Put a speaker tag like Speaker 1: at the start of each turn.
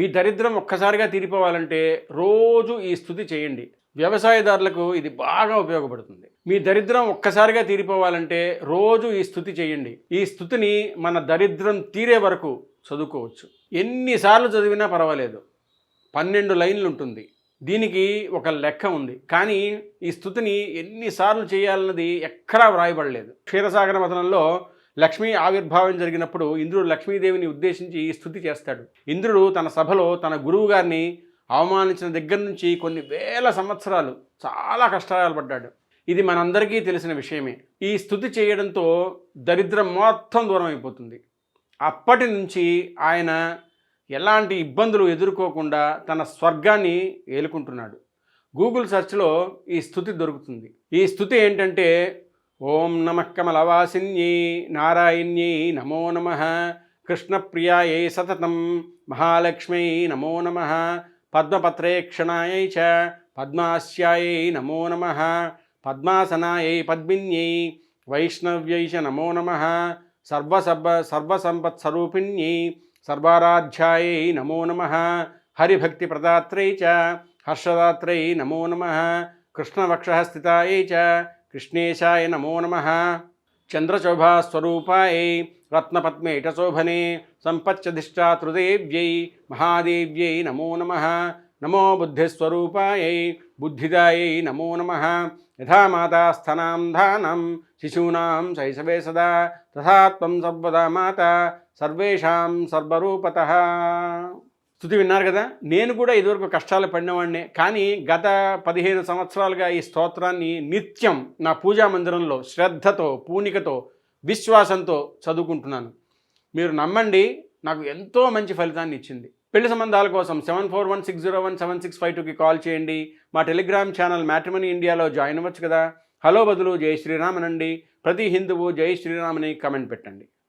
Speaker 1: మీ దరిద్రం ఒక్కసారిగా తీరిపోవాలంటే రోజు ఈ స్థుతి చేయండి. వ్యవసాయదారులకు ఇది బాగా ఉపయోగపడుతుంది. మీ దరిద్రం ఒక్కసారిగా తీరిపోవాలంటే రోజు ఈ స్థుతి చేయండి. ఈ స్థుతిని మన దరిద్రం తీరే వరకు చదువుకోవచ్చు. ఎన్నిసార్లు చదివినా పర్వాలేదు. పన్నెండు లైన్లు ఉంటుంది. దీనికి ఒక లెక్క ఉంది. కానీ ఈ స్థుతిని ఎన్నిసార్లు చేయాలన్నది ఎక్కడా వ్రాయబడలేదు. క్షీరసాగర మతనంలో లక్ష్మీ ఆవిర్భావం జరిగినప్పుడు ఇంద్రుడు లక్ష్మీదేవిని ఉద్దేశించి ఈ స్థుతి చేస్తాడు. ఇంద్రుడు తన సభలో తన గురువు గారిని అవమానించిన దగ్గర నుంచి కొన్ని వేల సంవత్సరాలు చాలా కష్టాలు పడ్డాడు. ఇది మనందరికీ తెలిసిన విషయమే. ఈ స్థుతి చేయడంతో దరిద్రం మొత్తం దూరం అయిపోతుంది. అప్పటి నుంచి ఆయన ఎలాంటి ఇబ్బందులు ఎదుర్కోకుండా తన స్వర్గాన్ని ఏలుకుంటున్నాడు. గూగుల్ సెర్చ్లో ఈ స్థుతి దొరుకుతుంది. ఈ స్థుతి ఏంటంటే ఓం నమ కమలవాసిన్యై నారాయణ్యై నమో నమ. కృష్ణప్రియాయై సతతం మహాలక్ష్మ్యై నమో నమ. పద్మపత్రేక్షణాయై చ పద్మాస్యాయై నమో నమ. పద్మాసనాయై పద్మిన్యై వైష్ణవ్యై చ నమో నమ. సర్వసర్వ సర్వసంపత్స్వరూపిణ్యై సర్వారాధ్యాయై నమో నమ. హరిభక్తిప్రదాత్రై చ హర్షదాత్రై నమో నమ. కృష్ణవక్షస్థితాయై చ కృష్ణేశాయ నమో నమ. చంద్రశోభాస్వరూపాయ రత్నపద్మేటశోభనే సంపచ్చధిష్టాతృదేవ్యై మహాదేవ్యై నమో నమ. నమో బుద్ధిస్వరూపాయ బుద్ధిదాయై నమో నమ. యథా మాతా ధానం శిశూనాం శైశవే సదా. తథాత్వం సర్వదా మాత. సర్వేషాం సర్వరూపత. స్థుతి విన్నారు కదా? నేను కూడా ఇదివరకు కష్టాలు పడినవాడినే. కానీ గత పదిహేను సంవత్సరాలుగా ఈ స్తోత్రాన్ని నిత్యం నా పూజా మందిరంలో శ్రద్ధతో పూనికతో విశ్వాసంతో చదువుకుంటున్నాను. మీరు నమ్మండి నాకు ఎంతో మంచి ఫలితాన్ని ఇచ్చింది. పెళ్ళి సంబంధాల కోసం seven four one six zero one seven six five టూకి కాల్ చేయండి. మా టెలిగ్రామ్ ఛానల్ మ్యాట్రిమనీ ఇండియాలో జాయిన్ అవ్వచ్చు కదా? హలో బదులు జై శ్రీరామనండి. ప్రతి హిందువు జై శ్రీరామని కమెంట్ పెట్టండి.